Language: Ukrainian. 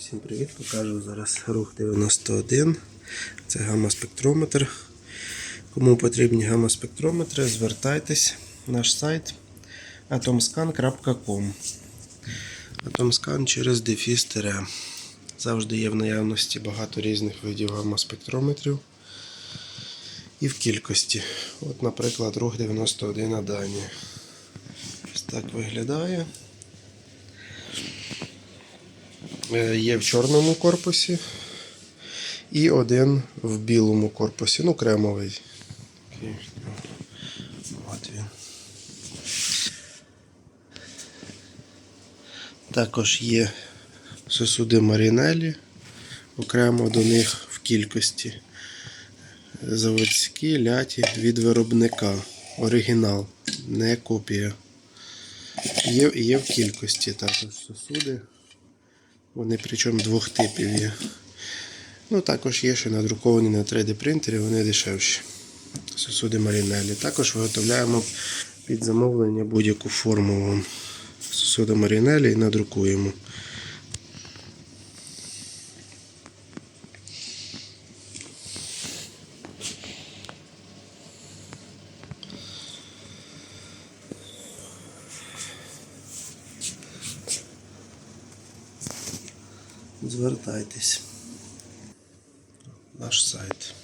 Всім привіт! Покажу зараз рух 91. Це гамма-спектрометр. Кому потрібні гамма-спектрометри, звертайтесь. Наш сайт atomscan.com. Atomscan через дефіс тире. Завжди є в наявності багато різних видів гамма-спектрометрів. І в кількості. От, наприклад, рух 91 на Дані. Ось так виглядає. Є в чорному корпусі і один в білому корпусі, ну, кремовий. Також є сосуди Марінелі, окремо до них в кількості. Заводські ляті від виробника. Оригінал, не копія. Є, є в кількості також сосуди. Вони причому двох типів є. Ну, також є ще надруковані на 3D принтері, вони дешевші. Сосуди Марінелі. Також виготовляємо під замовлення будь-яку форму. Сосуди Марінелі і надрукуємо. Звертайтесь. Наш сайт.